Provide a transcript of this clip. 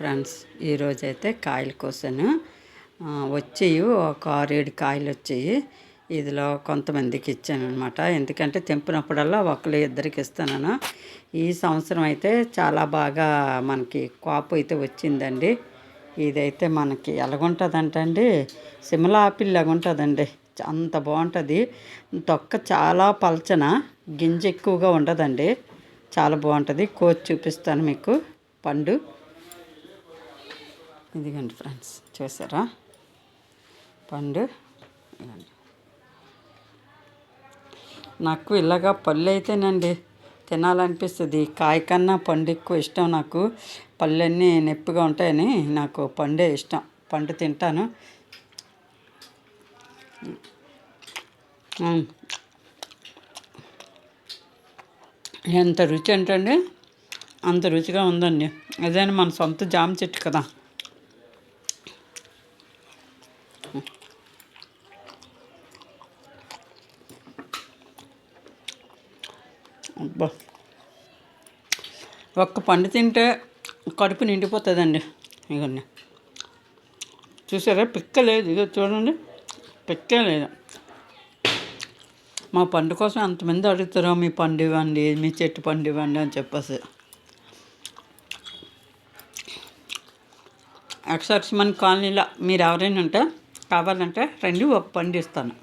Friends ఈరోజైతే కాయలు కోసాను వచ్చేవి ఒక ఆరేడు కాయలు వచ్చాయి. ఇదిలో కొంతమందికి ఇచ్చాను అనమాట ఎందుకంటే తెంపినప్పుడల్లా ఒకరు ఇద్దరికి ఇస్తాను ఈ సంవత్సరం అయితే చాలా బాగా మనకి కాపు అయితే వచ్చిందండి. ఇదైతే మనకి ఎలాగుంటుందంటండి? సిమ్లా ఆపిల్ లాగుంటుందండి. అంత బాగుంటుంది. తొక్క చాలా పలచన గింజ ఎక్కువగా ఉండదండి. చాలా బాగుంటుంది. కోచి చూపిస్తాను మీకు. పండు. ఇదిగండి ఫ్రెండ్స్ చూసారా? పండు. ఇదిగండి. నాకు ఇలాగా పళ్ళు అయితేనండి తినాలనిపిస్తుంది. కాయ కన్నా పండు ఎక్కువ ఇష్టం నాకు. పళ్ళన్నీ నొప్పిగా ఉంటాయని నాకు పండే ఇష్టం. పండు తింటాను. ఎంత రుచి ఏంటండి అంత రుచిగా ఉందండి. అదే మన సొంత జామ చెట్టు కదా. అబ్బా. ఒక్క పండు తింటే కడుపు నిండిపోతుందండి. ఇవన్నీ చూసారా? పిక్క లేదు. ఇదో చూడండి. పిక్కే లేదు. మా పండు కోసం అంతమంది అడుగుతారో మీ పండు ఇవ్వండి మీ చెట్టు పండు ఇవ్వండి అని చెప్పేసి. ఎక్సర్స్ మన కాలనీలో మీరు ఎవరైనా ఉంటే కావాలంటే రండి ఒక పండు ఇస్తాను